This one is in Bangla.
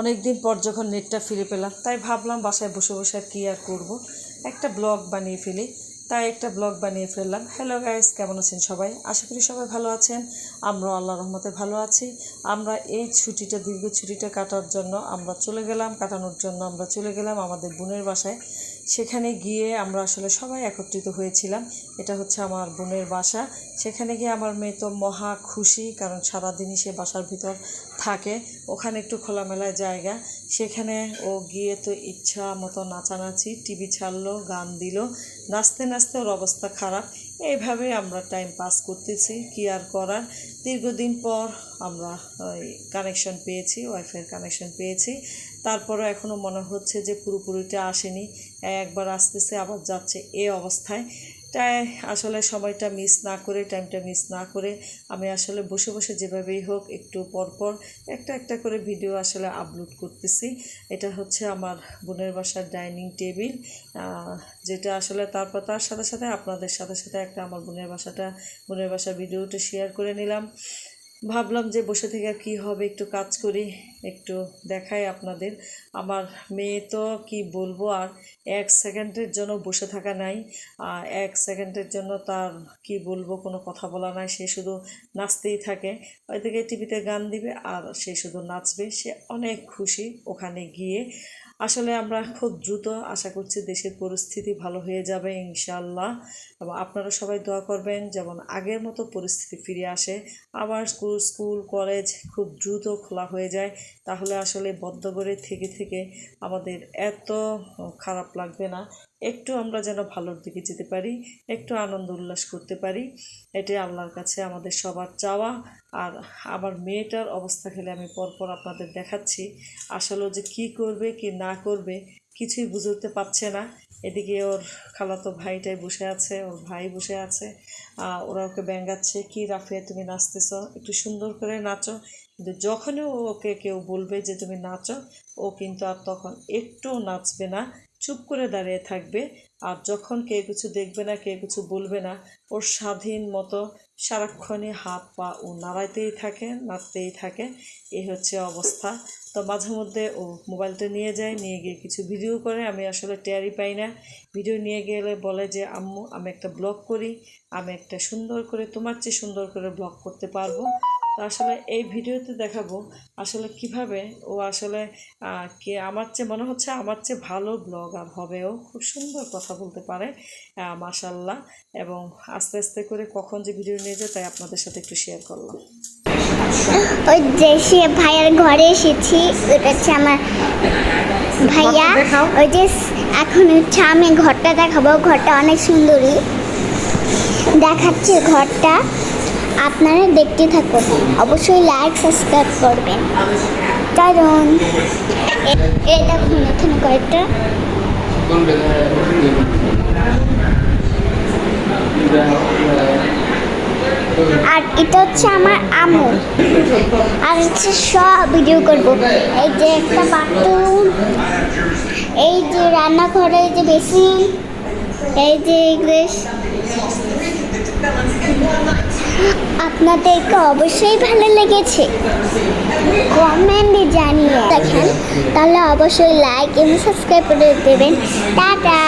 অনেক দিন পর যখন নেটটা ফিরে পেলাম, তাই ভাবলাম বাসায় বসে বসে আর কী আর করব। একটা ব্লগ বানিয়ে ফেলি, তাই একটা ব্লগ বানিয়ে ফেললাম। হ্যালো গাইস কেমন আছেন সবাই? আশা করি সবাই ভালো আছেন। আমরা আল্লাহ রহমতে ভালো আছি। আমরা এই ছুটিটা, দীর্ঘ ছুটিটা কাটার জন্য আমরা চলে গেলাম, কাটানোর জন্য আমরা চলে গেলাম আমাদের বোনের বাসায়। সেখানে গিয়ে আমরা আসলে সবাই একত্রিত হয়েছিলাম। এটা হচ্ছে আমার বোনের বাসা। সেখানে গিয়ে আমার মেয়ে তো মহা খুশি, কারণ সারাদিনই সে বাসার ভিতর থাকে, ওখানে একটু খোলামেলা জায়গা। সেখানে ও গিয়ে তো ইচ্ছা মতো নাচানাচি, টিভি ছাড়লো, গান দিল। নাচতে নাচতে ওর অবস্থা খারাপ। এইভাবে আমরা টাইম পাস করতেছি। কি আর করার? দীর্ঘদিন পর আমরা কানেকশন পেয়েছি ওয়াইফাইয়ের কানেকশন পেয়েছি। তারপরও এখনও মনে হচ্ছে যে পুরোপুরিটা আসেনি। একবার আসতেছে, আবার যাচ্ছে। এ অবস্থায় তাই আসলে সময়টা মিস না করে টাইমটা মিস না করে আমি আসলে বসে বসে যেভাবেই হোক একটু পরপর পর একটা একটা করে ভিডিও আসলে আপলোড করতেছি। এটা হচ্ছে আমার বোনের বাসার ডাইনিং টেবিল যেটা আসলে তারপর তার সাথে সাথে আপনাদের সাথে সাথে একটা আমার বোনের বাসাটা, বোনের বাসার ভিডিওটা শেয়ার করে নিলাম। ভাবলাম যে বসে থেকে কী হবে, একটু কাজ করি, একটু দেখাই আপনাদের। আমার মেয়ে তো কি বলব, আর এক সেকেন্ডের জন্য বসে থাকা নাই। এক সেকেন্ডের জন্য তার কি বলব, কোনো কথা বলা নাই। সে শুধু নাচতেই থাকে। ওই ওইদিকে টিভিতে গান দিবে আর সে শুধু নাচবে। সে অনেক খুশি ওখানে গিয়ে। আসলে আমরা খুব দ্রুত আশা করছি দেশের পরিস্থিতি ভালো হয়ে যাবে ইনশাল্লাহ এবং আপনারা সবাই দোয়া করবেন যেমন আগের মতো পরিস্থিতি ফিরে আসে। আবার স্কুল স্কুল, কলেজ খুব দ্রুত খোলা হয়ে যায়। তাহলে আসলে বদ্ধ করে থেকে থেকে আমাদের এত খারাপ লাগবে না। একটু আমরা যেন ভালোর দিকে যেতে পারি, একটু আনন্দ উল্লাস করতে পারি, এটাই আল্লাহর কাছে আমাদের সবার চাওয়া। আর আমার মেয়েটার অবস্থা খেলে আমি পরপর আপনাদের দেখাচ্ছি। আসলে যে কি করবে, কি না করবে, কিছুই বুঝতে পারছে না। এদিকে ওর খালাতো ভাইটাই বসে আছে, ওর ভাই বসে আছে। ওরা ওকে ব্যাঙ্গাচ্ছে, কি রাফিয়া, তুমি নাচতেছ? একটু সুন্দর করে নাচো। কিন্তু যখনই ওকে কেউ বলবে যে, তুমি নাচো, ও কিন্তু আর তখন একটুও নাচবে না, চুপ করে দাঁড়িয়ে থাকবে। আর যখন কেউ কিছু দেখবে না, কেউ কিছু বলবে না, ওর স্বাধীন মতো সারাক্ষণই হাত পা ও নাড়াইতেই থাকে, নাড়তেই থাকে। এই হচ্ছে অবস্থা। তো মাঝে মধ্যে ও মোবাইলটা নিয়ে যায়, নিয়ে গিয়ে কিছু ভিডিও করে। আমি আসলে টেয়ারই পাই না। ভিডিও নিয়ে গেলে বলে যে, আম্মু, আমি একটা ব্লগ করি। আমি একটা সুন্দর করে, তোমার চেয়ে সুন্দর করে ব্লগ করতে পারব। তো আসলে এই ভিডিওতে দেখাবো আসলে কীভাবে ও আসলে কে আমার চেয়ে মনে হচ্ছে আমার চেয়ে ভালো ব্লগার হবে। ও খুব সুন্দর কথা বলতে পারে মাসাল্লাহ এবং আস্তে আস্তে করে কখন যে ভিডিও নিয়ে যায় তাই আপনাদের সাথে একটু শেয়ার করলাম। ওই যে সে ভাইয়ার ঘরে এসেছি ওটা হচ্ছে আমার ভাইয়া। ওই যে এখন হচ্ছে আমি ঘরটা দেখাবো ঘরটা অনেক সুন্দরী। দেখাচ্ছে ঘরটা। আপনারা দেখতে থাকুন। অবশ্যই লাইক সাবস্ক্রাইব করবেন। কারণ এ- দেখুন কয়েকটা। আর এটা হচ্ছে আমার আমু। আর হচ্ছে সব ভিডিও করব। এই যে একটা বাথরুম, এই যে রান্নাঘরে যে বেসিন এই যে ইংলিশ। আপনাদেরকে অবশ্যই ভালো লেগেছে। কমেন্টে জানিয়ে দেখেন তাহলে অবশ্যই লাইক এবং সাবস্ক্রাইব করে দেবেন। টাটা!